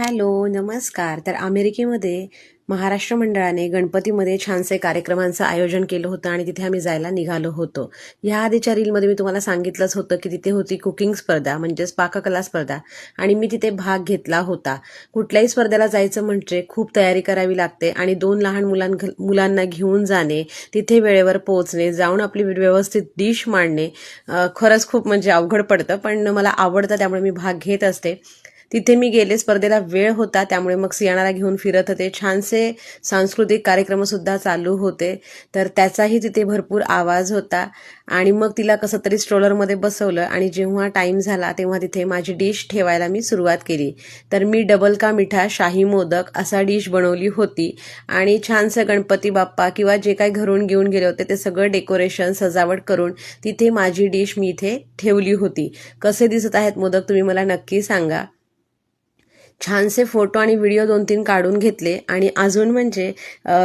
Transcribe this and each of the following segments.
Hello नमस्कार. तर अमेरिकेमध्ये महाराष्ट्र मंडळाने गणपतीमध्ये छानसे कार्यक्रमांचं आयोजन केलं होतं आणि तिथे आम्ही जायला निघालो होतो. ह्या आधीच्या रीलमध्ये मी तुम्हाला सांगितलंच होतं की तिथे होती कुकिंग स्पर्धा म्हणजेच पाककला स्पर्धा आणि मी तिथे भाग घेतला होता. कुठल्याही स्पर्धेला जायचं म्हणजे खूप तयारी करावी लागते आणि दोन लहान मुलां मुलांना घेऊन जाणे तिथे वेळेवर पोहोचणे जाऊन आपली व्यवस्थित डिश मांडणे खरंच खूप म्हणजे अवघड पडतं पण मला आवडतं त्यामुळे मी भाग घेत असते. तिथे मी गेले स्पर्धेला वेळ होता त्यामुळे मग सियाणाला घेऊन फिरत होते. छानसे सांस्कृतिक कार्यक्रम सुद्धा चालू होते. तर त्याचाही तिथे भरपूर आवाज होता. आणि मग तिला कसं तरी स्ट्रोलरमध्ये बसवलं आणि जेव्हा टाईम झाला तेव्हा तिथे माझी डिश ठेवायला मी सुरुवात केली. तर मी डबल का मिठा शाही मोदक असा डिश बनवली होती. आणि छानसं गणपती बाप्पा किंवा जे काही घरून घेऊन गेले होते ते सगळं डेकोरेशन सजावट करून तिथे माझी डिश मी इथे ठेवली होती. कसे दिसत आहेत मोदक तुम्ही मला नक्की सांगा. छानसे फोटो आणि व्हिडिओ दोन तीन काढून घेतले. आणि अजून म्हणजे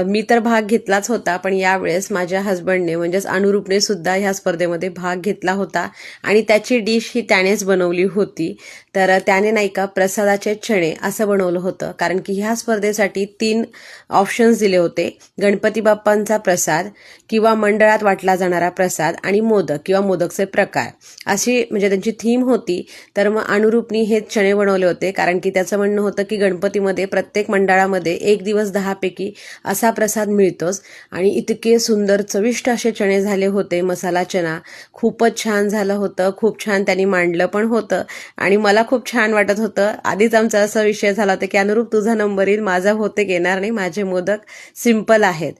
मी तर भाग घेतलाच होता पण यावेळेस माझ्या हस्बंडने म्हणजेच अनुरूपने सुद्धा ह्या स्पर्धेमध्ये भाग घेतला होता. आणि त्याची डिश ही त्यानेच बनवली होती. तर त्याने नाही का प्रसादाचे चणे असं बनवलं होतं. कारण की ह्या स्पर्धेसाठी तीन ऑप्शन्स दिले होते. गणपती बाप्पांचा प्रसाद किंवा मंडळात वाटला जाणारा प्रसाद आणि मोदक किंवा मोदकचे प्रकार. अशी म्हणजे त्यांची थीम होती. तर मग अनुरूपनी हे चणे बनवले होते. कारण की त्याचं म्हणणं होतं की गणपतीमध्ये प्रत्येक मंडळामध्ये एक दिवस दहापैकी असा प्रसाद मिळतोच. आणि इतके सुंदर चविष्ट असे चणे झाले होते मसाला चना खूपच छान झालं होतं खूप छान त्यांनी मांडलं पण होतं. आणि मला खूप छान वाटत होतं. आधीच आमचा असा विषय झाला होता की अनुरूप तुझा नंबर येईल माझा होते येणार नाही माझे मोदक सिंपल आहेत.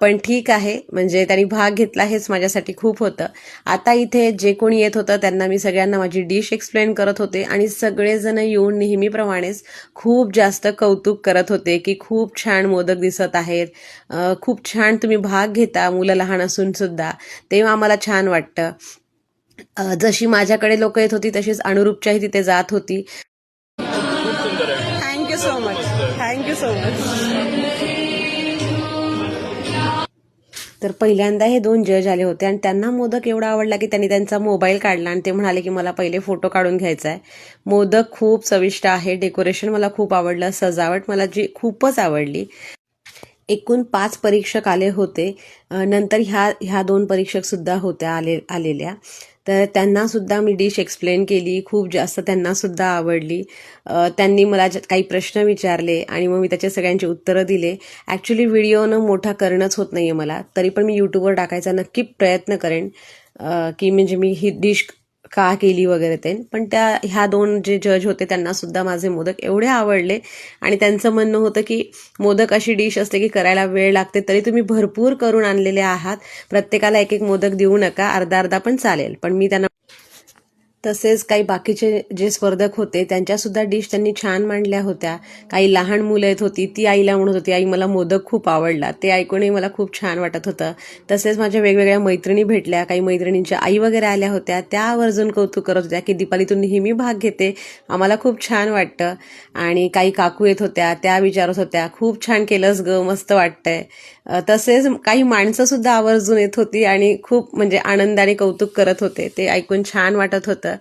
पण ठीक आहे. म्हणजे त्यांनी भाग घेतला हेच माझ्यासाठी खूप होतं. आता इथे जे कोणी येत होतं त्यांना मी सगळ्यांना माझी डिश एक्सप्लेन करत होते आणि सगळेजण येऊन नेहमीप्रमाणेच खूप जास्त कौतुक करत होते की खूप छान मोदक दिसत आहेत. अ, खूप छान तुम्ही भाग घेता मुलं लहान असून सुद्धा. तेव्हा आम्हाला छान वाटतं. जशी माझ्याकडे लोक येत होती तशीच अनुरूपच्याही तिथे जात होती. Thank you so much thank you so much तर पहिल्यांदा हे दोन जज आले होते आणि त्यांना मोदक एवढा आवडला की त्यांनी त्यांचा मोबाईल काढला आणि ते म्हणाले की मला पहिले फोटो काढून घ्यायचा आहे. मोदक खूप चविष्ट आहे. डेकोरेशन मला खूप आवडलं. सजावट मला जी खूपच आवडली. एकूण पाच परीक्षक आले होते. नंतर ह्या ह्या दोन परीक्षकसुद्धा होत्या आले आलेल्या. तर त्यांनासुद्धा मी डिश एक्सप्लेन केली. खूप जास्त त्यांनासुद्धा आवडली. त्यांनी मला काही प्रश्न विचारले आणि मग मी त्याचे सगळ्यांची उत्तरं दिले. ॲक्च्युली व्हिडिओनं मोठा करणंच होत नाही आहे मला. तरी पण मी यूट्यूबवर टाकायचा नक्की प्रयत्न करेन. की म्हणजे मी ही डिश का केली वगैरे ते. पण त्या ह्या दोन जे जज होते त्यांना सुद्धा माझे मोदक एवढे आवडले. आणि त्यांचं म्हणणं होतं की मोदक अशी डिश असते की करायला वेळ लागते तरी तुम्ही भरपूर करून आणलेले आहात. प्रत्येकाला एक एक मोदक देऊ नका. अर्धा अर्धा पण चालेल. पण मी त्यांना तसेच काही बाकीचे जे स्पर्धक होते त्यांच्या सुद्धा डिश त्यांनी छान मांडल्या होत्या. काही लहान मुलं येत होती ती आईला म्हणत होती आई मला मोदक खूप आवडला. ते ऐकूनही मला खूप छान वाटत होतं. तसेच माझ्या वेगवेगळ्या मैत्रिणी भेटल्या. काही मैत्रिणींच्या आई वगैरे आल्या होत्या. त्या आवर्जून कौतुक करत होत्या की दीपाली तू नेहमी भाग घेते. आम्हाला खूप छान वाटतं. आणि काही काकू येत होत्या त्या विचारत होत्या खूप छान केलंस ग मस्त वाटतंय. तसेच काही माणसं सुद्धा आवर्जून येत होती आणि खूप म्हणजे आनंदाने कौतुक करत होते. ते ऐकून छान वाटत होतं.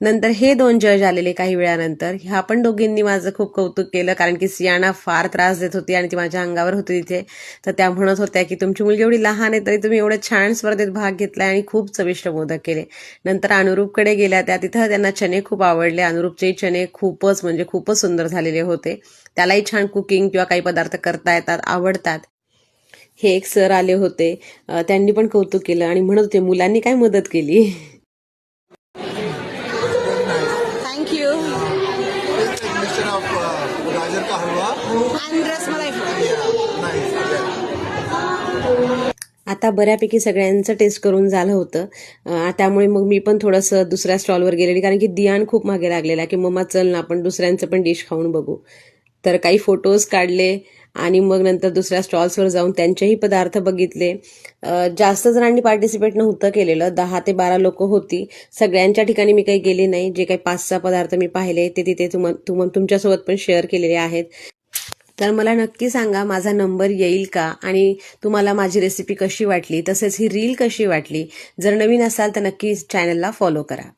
नंतर हे दोन जज आलेले काही वेळानंतर ह्या पण दोघींनी माझं खूप कौतुक केलं कारण की सियाना फार त्रास देत होती आणि ती माझ्या अंगावर होती तिथे. तर त्या म्हणत होत्या की तुमची मुलगी एवढी लहान आहे तरी तुम्ही एवढ्या छान स्पर्धेत भाग घेतलाय आणि खूप चविष्ट मोदक केले. नंतर अनुरूपकडे गेल्या त्या तिथं त्यांना चणे खूप आवडले. अनुरूपचे चणे खूपच म्हणजे खूपच सुंदर झालेले होते. त्यालाही छान कुकिंग किंवा काही पदार्थ करता येतात आवडतात. हे एक सर आले होते. त्यांनी पण कौतुक केलं आणि म्हणत होते मुलांनी काय मदत केली? ऑफ गाजर का हलवा रसमलाई आता बऱ्यापैकी सगळ्यांचं टेस्ट करून झालं होतं. त्यामुळे मग मी पण थोडंसं दुसऱ्या स्टॉलवर गेलेली कारण की दियान खूप मागे लागलेला की मम्मा चल ना आपण दुसऱ्यांचं पण डिश खाऊन बघू. तर काही फोटोज काढले आणि मग नंतर दुसऱ्या स्टॉल्सवर जाऊन त्यांचेही पदार्थ बघितले. जास्त जणांनी पार्टिसिपेट नव्हतं केलेलं. दहा ते बारा लोक होती. सगळ्यांच्या ठिकाणी मी काही गेले नाही. जे काही पाच सहा पदार्थ मी पाहिले ते तिथे तुम तुम तुमच्यासोबत पण शेअर केलेले आहेत. तर मला नक्की सांगा माझा नंबर येईल का? आणि तुम्हाला माझी रेसिपी कशी वाटली? तसेच ही रील कशी वाटली? जर नवीन असाल तर नक्की चॅनलला फॉलो करा.